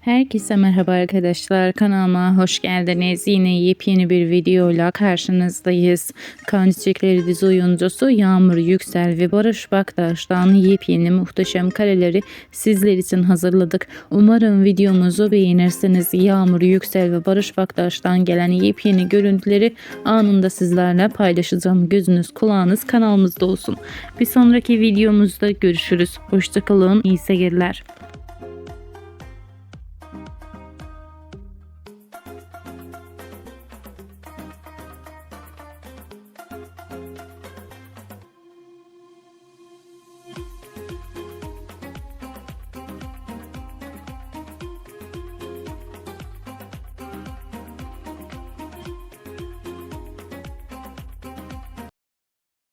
Herkese merhaba arkadaşlar kanalıma hoş geldiniz. Yine yepyeni bir videoyla karşınızdayız. Kan Çiçekleri dizi oyuncusu Yağmur Yüksel ve Barış Baktaş'tan yepyeni muhteşem kareleri sizler için hazırladık. Umarım videomuzu beğenirsiniz. Yağmur Yüksel ve Barış Baktaş'tan gelen yepyeni görüntüleri anında sizlerle paylaşacağım. Gözünüz kulağınız kanalımızda olsun. Bir sonraki videomuzda görüşürüz. Hoşçakalın. İyi seyirler.